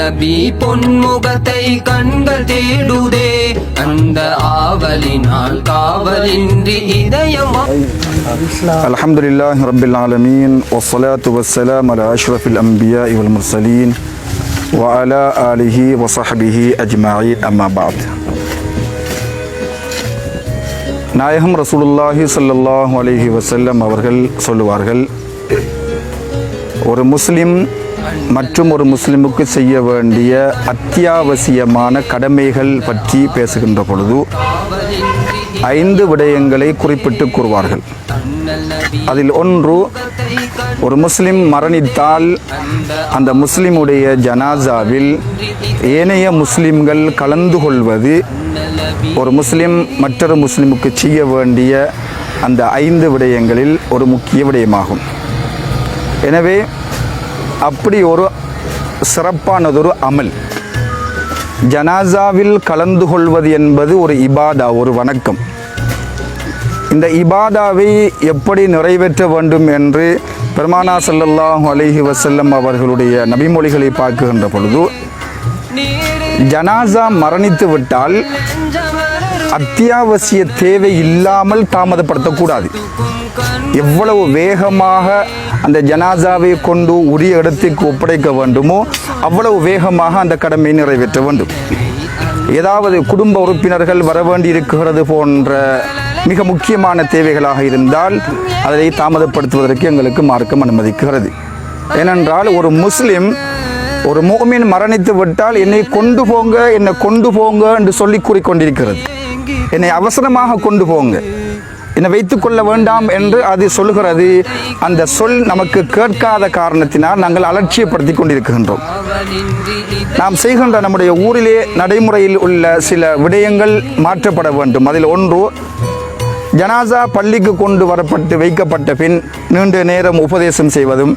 நபி பொன்முகத்தை கண்கள் தேடுதே அந்த ஆவலினால் காவலின்றி இதயம் الحمد لله رب العالمين والصلاة والسلام على أشرف الأنبياء والمرسلين وعلى آله وصحبه أجمعين أما بعد நாயகம் ரசூலுல்லாஹி ஸல்லல்லாஹு அலைஹி வஸல்லம் அவர்கள் சொல்லுவார்கள் ஒரு முஸ்லிம் மற்றும் ஒரு முஸ்லிமுக்கு செய்ய வேண்டிய அத்தியாவசியமான கடமைகள் பற்றி பேசுகின்ற பொழுது ஐந்து விடயங்களை குறிப்பிட்டு கூறுவார்கள். அதில் ஒன்று ஒரு முஸ்லிம் மரணித்தால் அந்த முஸ்லிமுடைய ஜனாசாவில் ஏனைய முஸ்லிம்கள் கலந்து கொள்வது ஒரு முஸ்லிம் மற்றொரு முஸ்லிமுக்கு செய்ய வேண்டிய அந்த ஐந்து விடயங்களில் ஒரு முக்கிய விடயமாகும். எனவே அப்படி ஒரு சிறப்பானதொரு அமல். ஜனாசாவில் கலந்து கொள்வது என்பது ஒரு இபாதா ஒரு வணக்கம். இந்த இபாதாவை எப்படி நிறைவேற்ற வேண்டும் என்று பெருமானா ஸல்லல்லாஹு அலிஹி வசல்லம் அவர்களுடைய நபிமொழிகளை பார்க்குகின்ற பொழுது ஜனாசா மரணித்து விட்டால் அத்தியாவசிய தேவை இல்லாமல் தாமதப்படுத்தக்கூடாது. எவ்வளவு வேகமாக அந்த ஜனாசாவை கொண்டு உரிய இடத்துக்கு ஒப்படைக்க வேண்டுமோ அவ்வளவு வேகமாக அந்த கடமையை நிறைவேற்ற வேண்டும். ஏதாவது குடும்ப உறுப்பினர்கள் வர வேண்டியிருக்கிறது போன்ற மிக முக்கியமான தேவைகளாக இருந்தால் அதை தாமதப்படுத்துவதற்கு எங்களுக்கு மார்க்கம் அனுமதிக்கிறது. ஏனென்றால் ஒரு முஸ்லிம் ஒரு மோமின் மரணித்து விட்டால் என்னை கொண்டு போங்க என்னை கொண்டு போங்க என்று சொல்லி கூறிக்கொண்டிருக்கிறது என்னை அவசரமாக கொண்டு போங்க. என்னை வைத்துக்கொள்ள வேண்டாம் என்று அது சொல்கிறது அந்த சொல் நமக்கு கேட்காத காரணத்தினால் நாங்கள் அலட்சியப்படுத்தி கொண்டிருக்கின்றோம். நாம் செய்கின்ற நம்முடைய ஊரிலே நடைமுறையில் உள்ள சில விடயங்கள் மாற்றப்பட வேண்டும். அதில் ஒன்று ஜனாசா பள்ளிக்கு கொண்டு வரப்பட்டு வைக்கப்பட்ட பின் நீண்ட நேரம் உபதேசம் செய்வதும்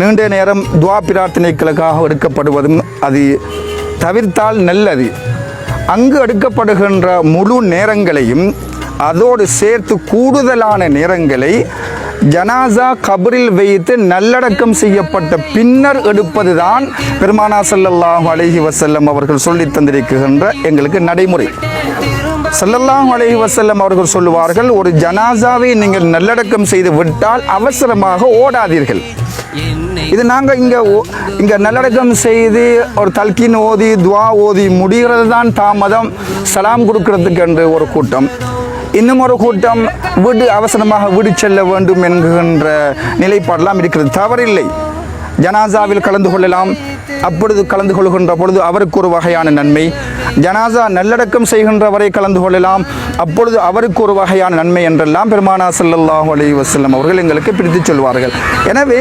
நீண்ட நேரம் துவா பிரார்த்தனைகளுக்காக எடுக்கப்படுவதும் அது தவிர்த்தால் நல்லது. அங்கு எடுக்கப்படுகின்ற முழு நேரங்களையும் அதோடு சேர்த்து கூடுதலான நேரங்களை ஜனாசா கபரில் வைத்து நல்லடக்கம் செய்யப்பட்ட பின்னர் எடுப்பதுதான் பெருமானா ஸல்லல்லாஹு அலஹி வசல்லம் அவர்கள் சொல்லித் தந்திருக்கின்ற எங்களுக்கு நடைமுறை. ஸல்லல்லாஹு அலைஹி வசல்லம் அவர்கள் சொல்லுவார்கள் ஒரு ஜனாசாவை நீங்கள் நல்லடக்கம் செய்து விட்டால் அவசரமாக ஓடாதீர்கள். இது நாங்கள் இங்கே இங்கே நல்லடக்கம் செய்து ஒரு தல்கின் ஓதி துவா ஓதி முடிகிறது தான் தாமதம் சலாம் கொடுக்கறதுக்கு என்று ஒரு கூட்டம். இன்னும் ஒரு கூட்டம் வீடு அவசரமாக வீடு செல்ல வேண்டும் என்கின்ற நிலைப்பாடெல்லாம் இருக்கிறது. தவறில்லை. ஜனாசாவில் கலந்து கொள்ளலாம். அப்பொழுது கலந்து கொள்கின்ற பொழுது அவருக்கு ஒரு வகையான நன்மை. ஜனாசா நல்லடக்கம் செய்கின்றவரை கலந்து கொள்ளலாம். அப்பொழுது அவருக்கு ஒரு வகையான நன்மை என்றெல்லாம் பெருமானா ஸல்லல்லாஹு அலி வசல்லம் அவர்கள் எங்களுக்கு பிரித்து சொல்வார்கள். எனவே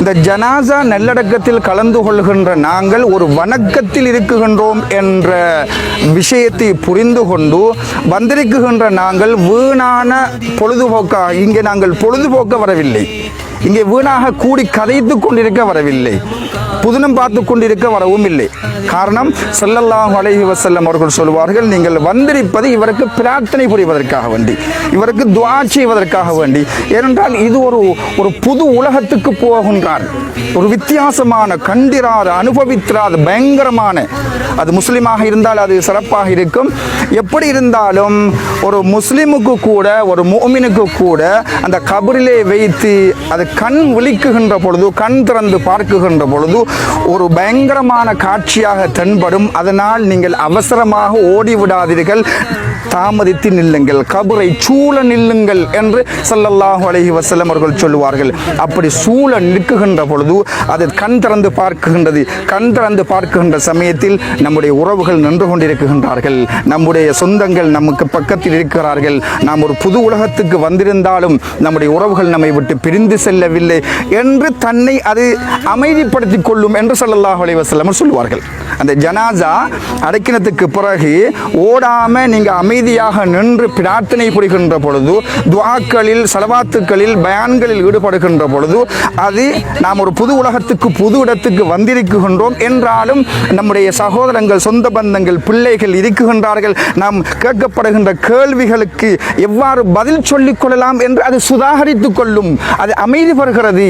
இந்த ஜனாசா நல்லடக்கத்தில் கலந்து கொள்கின்ற நாங்கள் ஒரு வணக்கத்தில் இருக்குகின்றோம் என்ற விஷயத்தை புரிந்து கொண்டு வந்திருக்குகின்ற நாங்கள் வீணான பொழுதுபோக்காக இங்கே நாங்கள் பொழுதுபோக்க வரவில்லை. இங்கே வீணாக கூடி கதைத்து கொண்டிருக்க வரவில்லை. புதினம் பார்த்து கொண்டிருக்க வரவும் இல்லை. காரணம் செல்லல்லாம் வளைவச செல்லம் அவர்கள் சொல்வார்கள் நீங்கள் வந்திருப்பது இவருக்கு பிரார்த்தனை புரிவதற்காக வேண்டி இவருக்கு துவா செய்வதற்காக வேண்டி. ஏனென்றால் இது ஒரு ஒரு புது உலகத்துக்கு போகின்றார். ஒரு வித்தியாசமான கண்டிராத அனுபவித்திராத பயங்கரமான அது முஸ்லீமாக இருந்தால் அது சிறப்பாக இருக்கும். எப்படி இருந்தாலும் ஒரு முஸ்லீமுக்கு கூட ஒரு மோமினுக்கு கூட அந்த கபரிலே வைத்து அது கண் விழிக்குகின்ற பொழுது கண் திறந்து பார்க்குகின்ற பொழுது ஒரு பயங்கரமான காட்சியாக தென்படும். அதனால் நீங்கள் அவசரமாக ஓடிவிடாதீர்கள். தாமதித்து நில்லுங்கள். கபரை சூழ நில்லுங்கள் என்று சல்லல்லாஹு அலஹி வசலம் அவர்கள் சொல்லுவார்கள். அப்படி சூழ நிற்குகின்ற பொழுது அது கண் திறந்து பார்க்குகின்றது. கண் திறந்து பார்க்குகின்ற சமயத்தில் நம்முடைய உறவுகள் நின்று கொண்டிருக்கின்றார்கள். நம்முடைய சொந்தங்கள் நமக்கு பக்கத்தில் இருக்கிறார்கள். நாம் ஒரு புது உலகத்துக்கு வந்திருந்தாலும் நம்முடைய உறவுகள் நம்மை விட்டு பிரிந்து செல்லவில்லை என்று தன்னை அது அமைதிப்படுத்திக் கொள்ளும் என்று சல்லல்லாஹு அலி வசலம் சொல்லுவார்கள் அந்த ஜனாசா அடைக்கிற அடக்கினத்துக்கு பிறகு ஓடாம நீங்க அமைதியாக நின்று பிரார்த்தனை புரிகின்ற பொழுது துவாக்களில் செலவாத்துக்களில் பயான்களில் ஈடுபடுகின்ற பொழுது அது நாம் ஒரு புது உலகத்துக்கு புது இடத்துக்கு வந்திருக்கின்றோம் என்றாலும் நம்முடைய சகோதரங்கள் சொந்த பந்தங்கள் பிள்ளைகள் இருக்குகின்றார்கள். நாம் கேட்கப்படுகின்ற கேள்விகளுக்கு எவ்வாறு பதில் சொல்லிக் கொள்ளலாம் என்று அது சுதாகரித்துக் கொள்ளும். அது அமைதி பெறுகிறது.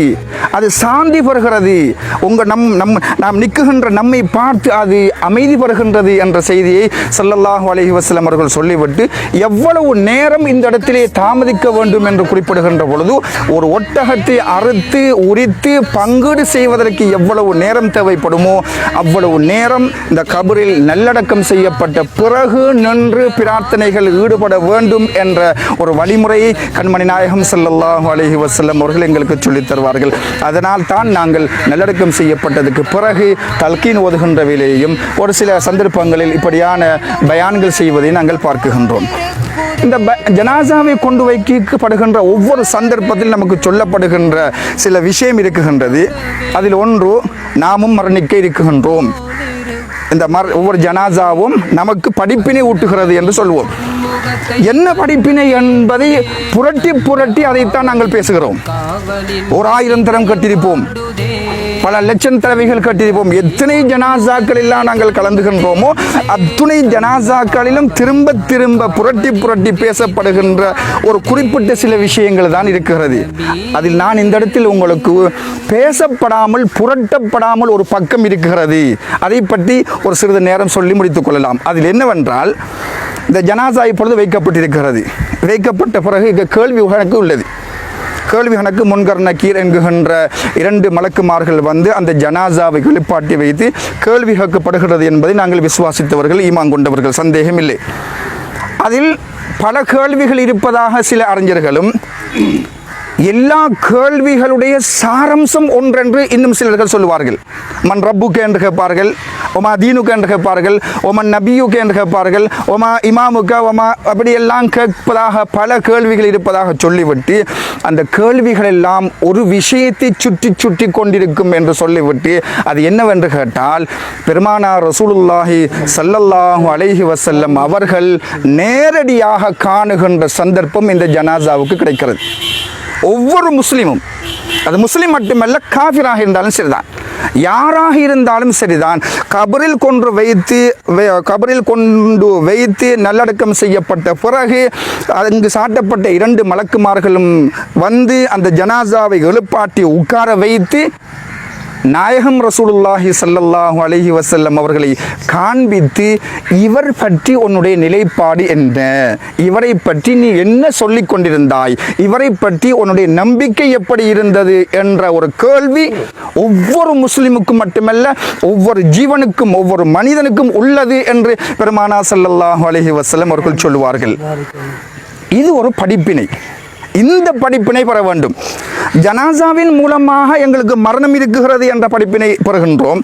அது சாந்தி பெறுகிறது. உங்க நம் நம் நாம் நிற்குகின்ற நம்மை பார்த்து அது அமைதி பெறுகின்றது என்ற செய்தியை சல்லல்லாஹு அலஹி வசலம் அவர்கள் சொல்லிவிட்டு எவ்வளவு நேரம் இந்த இடத்திலே தாமதிக்க வேண்டும் என்று குறிப்பிடுகின்ற பொழுது ஒரு ஒட்டகத்தை அறுத்து உரித்து பங்கீடு செய்வதற்கு எவ்வளவு நேரம் தேவைப்படுமோ அவ்வளவு நேரம் இந்த கபரில் நல்லடக்கம் செய்யப்பட்ட பிறகு நின்று பிரார்த்தனைகள் ஈடுபட வேண்டும் என்ற ஒரு வழிமுறையை கண்மணி நாயகம் சல்லல்லாஹு அலஹி வசல்லம் அவர்கள் எங்களுக்கு சொல்லித் தருவார்கள். அதனால் தான் நாங்கள் நல்லடக்கம் செய்யப்பட்டதுக்கு பிறகு தல்கீன் ஓதுகின்ற வேலையையும் ஒரு சில சந்தர்ப்பங்களில் இப்படியான பயான்கள் செய்வதை நாங்கள் பார்க்குகின்றோம். இந்த ஜனாசாவை கொண்டு வைக்கப்படுகின்ற ஒவ்வொரு சந்தர்ப்பத்தில் நமக்கு சொல்லப்படுகின்ற சில விஷயம் இருக்குகின்றது. அதில் ஒன்று நாமும் மரணிக்க இருக்குகின்றோம் இந்த மர ஒவ்வொரு ஜனாசாவும் நமக்கு படிப்பினை ஊட்டுகிறது என்று சொல்வோம். என்ன படிப்பினை என்பதை புரட்டி புரட்டி அதைத்தான் நாங்கள் பேசுகிறோம். ஓர் ஆயிரம் தரம் கட்டியிருப்போம். பல லட்சம் தடவைகள் கட்டியிருப்போம். எத்தனை ஜனாசாக்கள் எல்லாம் நாங்கள் கலந்துகின்றோமோ அத்துணை ஜனாசாக்களிலும் திரும்ப திரும்ப புரட்டி புரட்டி பேசப்படுகின்ற ஒரு குறிப்பிட்ட சில விஷயங்கள் தான் இருக்கிறது. அதில் நான் இந்த இடத்தில் உங்களுக்கு பேசப்படாமல் புரட்டப்படாமல் ஒரு பக்கம் இருக்கிறது. அதை பற்றி ஒரு சிறிது நேரம் சொல்லி முடித்துக் கொள்ளலாம். அதில் என்னவென்றால் இந்த ஜனாசா இப்பொழுது வைக்கப்பட்டிருக்கிறது. வைக்கப்பட்ட பிறகு இங்கே கேள்வி எனக்கு உள்ளது. கேள்வி கணக்கு முன்கர் நக்கீர் என்கின்ற இரண்டு மலக்குமார்கள் வந்து அந்த ஜனாசாவை வெளிப்பாட்டி வைத்து கேள்வி கேட்கப்படுகிறது என்பதை நாங்கள் விசுவாசித்தவர்கள் ஈமான் கொண்டவர்கள் சந்தேகம் இல்லை. அதில் பல கேள்விகள் இருப்பதாக சில அறிஞர்களும் எல்லா கேள்விகளுடைய சாரம்சம் ஒன்றென்று இன்னும் சிலர்கள் சொல்லுவார்கள். மன் ரப்புக்கு என்று கேட்பார்கள் ஒமா தீனுக்கு என்று கேட்பார்கள் ஒமன் நபியுக்கு என்று கேட்பார்கள் ஒமா இமாமுக்க ஒமா அப்படியெல்லாம் கேட்பதாக பல கேள்விகள் இருப்பதாக சொல்லிவிட்டு அந்த கேள்விகள் எல்லாம் ஒரு விஷயத்தை சுற்றி சுற்றி கொண்டிருக்கும் என்று சொல்லிவிட்டு அது என்னவென்று கேட்டால் பெருமானார் ரசூலுல்லாஹி சல்லல்லாஹு அலைஹி வசல்லம் அவர்கள் நேரடியாக காணுகின்ற சந்தர்ப்பம் இந்த ஜனாசாவுக்கு கிடைக்கிறது. ஒவ்வொரு முஸ்லீமும் அது முஸ்லீம் மட்டுமல்ல காஃபிராக இருந்தாலும் சரிதான். யாராக இருந்தாலும் சரிதான். கபரில் கொன்று வைத்து கபரில் கொண்டு வைத்து நல்லடக்கம் செய்யப்பட்ட பிறகு அங்கு சாட்டப்பட்ட இரண்டு மலக்குமார்களும் வந்து அந்த ஜனாசாவை எழுப்பாட்டி உட்கார வைத்து நாயகம் ரசூலுல்லாஹி சல்லல்லாஹு அலஹி வசல்லம் அவர்களை காண்பித்து இவர் பற்றி உன்னுடைய நிலைப்பாடு என்ன? இவரை பற்றி நீ என்ன சொல்லிக் கொண்டிருந்தாய்? இவரை பற்றி உன்னுடைய நம்பிக்கை எப்படி இருந்தது? என்ற ஒரு கேள்வி ஒவ்வொரு முஸ்லிமுக்கும் மட்டுமல்ல ஒவ்வொரு ஜீவனுக்கும் ஒவ்வொரு மனிதனுக்கும் உள்ளது என்று பெருமானா சல்லல்லாஹு அலஹி வசல்லம் அவர்கள் சொல்லுவார்கள். இது ஒரு படிப்பினை. இந்த படிப்பினை பெற வேண்டும். ஜனாசாவின் மூலமாக எங்களுக்கு மரணம் இருக்குகிறது என்ற படிப்பினை பெறுகின்றோம்.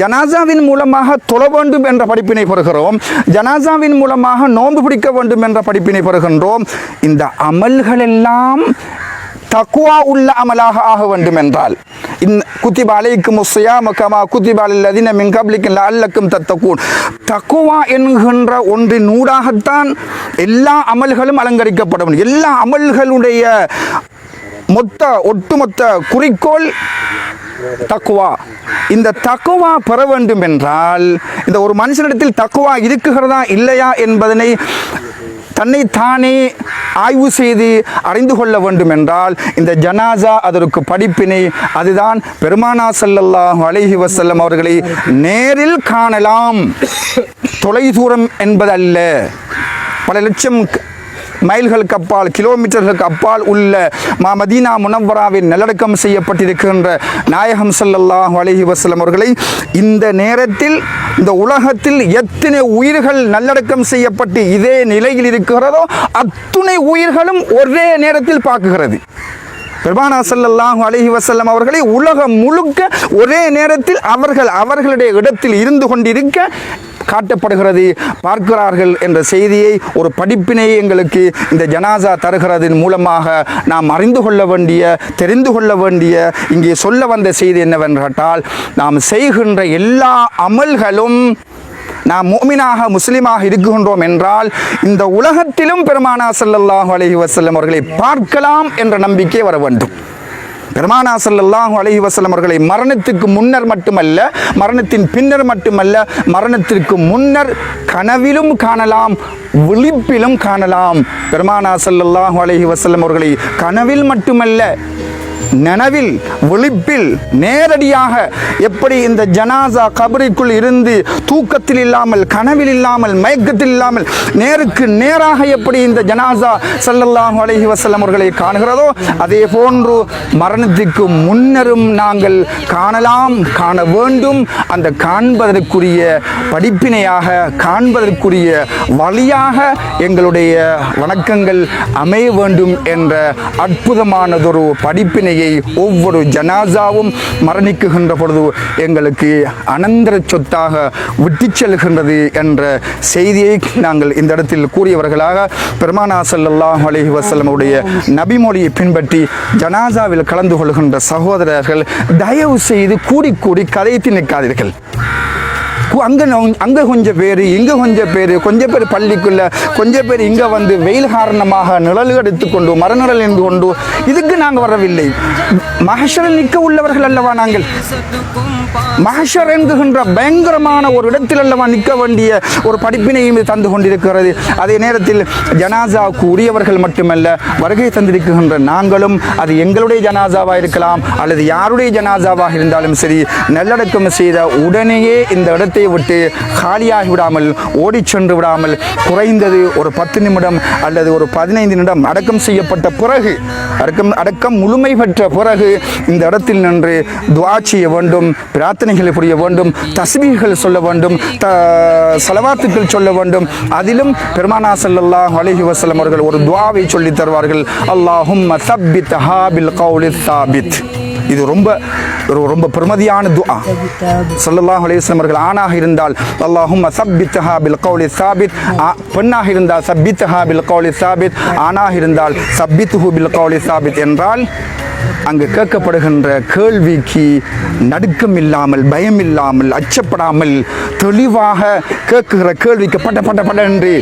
ஜனாசாவின் மூலமாக தொழ வேண்டும் என்ற படிப்பினை பெறுகிறோம். ஜனாசாவின் மூலமாக நோன்பு பிடிக்க வேண்டும் என்ற படிப்பினை பெறுகின்றோம். இந்த அமல்கள் எல்லாம் தக்குவா உள்ள அமலாக ஆக வேண்டும் என்றால் இந்த குத்திப அலைக்கும் முஸ்ஸியாம கமா குத்திப அல்லதின மின் கப்ளிக்கும் லஅல்லக்கும் தத்தக்கூன் தக்குவா என்கின்ற ஒன்றின் ஊடாகத்தான் எல்லா அமல்களும் அலங்கரிக்கப்படும் எல்லா அமல்களுடைய மொத்த ஒட்டுமொத்த குறிக்கோள் தக்குவா இந்த தக்குவா பெற வேண்டும் என்றால் இந்த ஒரு மனுஷனிடத்தில் தக்குவா இருக்குகிறதா இல்லையா என்பதனை தன்னை தானே ஆய்வு செய்து அறிந்து கொள்ள வேண்டும் என்றால் இந்த ஜனாசா அதற்கு படிப்பினை அதுதான் பெருமானா ஸல்லல்லாஹு அலஹி வசல்லம் அவர்களை நேரில் காணலாம். தொலைதூரம் என்பதல்ல. பல லட்சம் மைல்களுக்கு அப்பால் கிலோமீட்டர்களுக்கு அப்பால் உள்ள மா மதீனா முனவராவில் நல்லடக்கம் செய்யப்பட்டிருக்கின்ற நாயகம் ஸல்லல்லாஹு அலஹி வசலம் அவர்களை இந்த நேரத்தில் இந்த உலகத்தில் எத்தனை உயிர்கள் நல்லடக்கம் செய்யப்பட்டு இதே நிலையில் இருக்கிறதோ அத்துணை உயிர்களும் ஒரே நேரத்தில் பார்க்குகிறது. பெருமானா சல்லாஹூ அலஹி வசல்லம் அவர்களை உலகம் முழுக்க ஒரே நேரத்தில் அவர்கள் அவர்களுடைய இடத்தில் இருந்து கொண்டிருக்க காட்டப்படுகிறது. பார்க்கிறார்கள் என்ற செய்தியை ஒரு படிப்பினை எங்களுக்கு இந்த ஜனாசா தருகிறதன் மூலமாக நாம் அறிந்து கொள்ள வேண்டிய தெரிந்து கொள்ள வேண்டிய இங்கே சொல்ல வந்த செய்தி என்னவென்று கேட்டால் நாம் செய்கின்ற எல்லா அமல்களும் நாம் மோமினாக முஸ்லீமாக இருக்கின்றோம் என்றால் இந்த உலகத்திலும் பெருமானா ஸல்லல்லாஹு அலஹி வசல்லம் அவர்களை பார்க்கலாம் என்ற நம்பிக்கை வர வேண்டும். பெருமானா சல்லாஹு அலஹி வசலம் அவர்களை மரணத்துக்கு முன்னர் மட்டுமல்ல மரணத்தின் பின்னர் மட்டுமல்ல மரணத்திற்கு முன்னர் கனவிலும் காணலாம் விழிப்பிலும் காணலாம். பெருமானா சல்லாஹு அலஹி வசலம் அவர்களை கனவில் மட்டுமல்ல நனவில் விழிப்பில் நேரடியாக எப்படி இந்த ஜனாசா கபரிக்குள் இருந்து தூக்கத்தில் இல்லாமல் கனவில் இல்லாமல் மயக்கத்தில் இல்லாமல் நேருக்கு நேராக எப்படி இந்த ஜனாசா செல்லல்லாம் அழகி வசல்லம் அவர்களை காணுகிறதோ அதே போன்று மரணத்திற்கு முன்னரும் நாங்கள் காணலாம் காண வேண்டும். அந்த காண்பதற்குரிய படிப்பினையாக காண்பதற்குரிய வழியாக எங்களுடைய வணக்கங்கள் அமைய வேண்டும் என்ற அற்புதமானதொரு படிப்பினையை ஒவ்வொரு ஜனாசாவும் மரணிக்குகின்ற பொழுது எங்களுக்கு அனந்தர சொத்தாக விட்டு செல்கின்றது என்ற செய்தியை நாங்கள் இந்த இடத்தில் கூறியவர்களாக பெருமானா ஸல்லல்லாஹு அலைஹி வஸல்லமுடைய நபிமொழியை பின்பற்றி ஜனாசாவில் கலந்து கொள்கின்ற சகோதரர்கள் தயவு செய்து கூடி கூடி கதைத்து நிற்காதீர்கள். அங்கே அங்கே கொஞ்சம் பேர் இங்கே கொஞ்சம் பேர் கொஞ்சம் பேர் பள்ளிக்குள்ளே கொஞ்சம் பேர் இங்கே வந்து வெயில் காரணமாக நிழல் எடுத்துக்கொண்டு மரநிழல் இருந்து கொண்டு இதுக்கு நாங்கள் வரவில்லை. மகஷரில் நிற்க உள்ளவர்கள் அல்லவா நாங்கள்? மகஷர் என்கின்ற பயங்கரமான ஒரு இடத்தில் அல்லவா நிற்க வேண்டிய ஒரு படிப்பினையும் இது தந்து கொண்டிருக்கிறது. அதே நேரத்தில் ஜனாசாவுக்கு உரியவர்கள் மட்டுமல்ல வருகை தந்திருக்கின்ற நாங்களும் அது எங்களுடைய ஜனாசாவாக இருக்கலாம் அல்லது யாருடைய ஜனாசாவாக இருந்தாலும் சரி நல்லடக்கம் செய்த உடனேயே இந்த இடத்தை விட்டு காலியாகி விடாமல் ஓடிச் சென்று விடாமல் குறைந்தது ஒரு பத்து நிமிடம் அல்லது ஒரு பதினைந்து நிமிடம் அடக்கம் செய்யப்பட்ட பிறகு அடக்கம் அடக்கம் முழுமை பெற்ற பிறகு இந்த இடத்தில் நின்று துவா செய்ய வேண்டும் பிரார்த்தனைகளை புரிய வேண்டும் தஸ்மீர்கள் சொல்ல வேண்டும் த சலவாத்துக்கள் சொல்ல வேண்டும். அதிலும் பெருமானா செல்லல்லா அலஹி வசலம் அவர்கள் ஒரு துவாவை சொல்லி தருவார்கள். அல்லாஹும் சப்பித் ஹாபில் கௌலி சாபித். இது ரொம்ப ஒரு ரொம்ப பெருமதியான துஆ. சல்லல்லாஹு அலைஹி அவர்கள் ஆணாக இருந்தால் அல்லாஹும் சப்பித்தஹா பில் கௌலி சாபித் பெண்ணாக இருந்தால் சப்பித்தஹா பில் கௌலி சாபித். ஆணாக இருந்தால் சப்பித்துஹு பில் கௌலி சாபித் என்றால் அங்கு கேட்கப்படுகின்ற கேள்விக்கு நடுக்கம் இல்லாமல் பயம் இல்லாமல் அச்சப்படாமல் தெளிவாக கேட்குகிற கேள்விக்கு பட்ட பட்ட பட என்று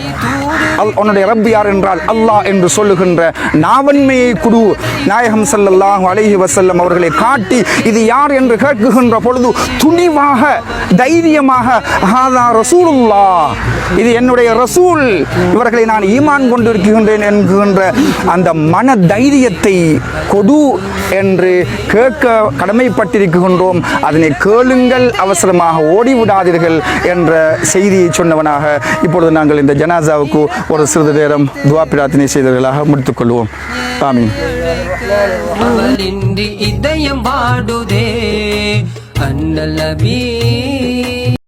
அல் உன்னுடைய ரப் யார் என்றால் அல்லாஹ் என்று சொல்லுகின்ற நாவன்மையை குடு. நாயகம் ஸல்லல்லாஹு அலஹி வசல்லம் அவர்களை காட்டி இது யார் என்று கேட்குகின்ற பொழுது துணிவாக தைரியமாக ஹாதா ரசூலுல்லாஹ். இது என்னுடைய ரசூல் இவர்களை நான் ஈமான் கொண்டிருக்கின்றேன் என்கின்ற அந்த மன தைரியத்தை கொடு என்று கேட்க கடமைப்பட்டிருக்கின்றோம். அதனை கேளுங்கள் அவசரமாக ஓடிவிடாதீர்கள் என்ற செய்தியை சொன்னவனாக இப்பொழுது நாங்கள் இந்த ஜனாசாவுக்கு ஒரு சிறிது நேரம் துவா பிரார்த்தனை செய்தவர்களாக முடித்துக்கொள்வோம் ஆமீன். அவளின்றி இதயம் வாடுதே. அண்ணல் நபி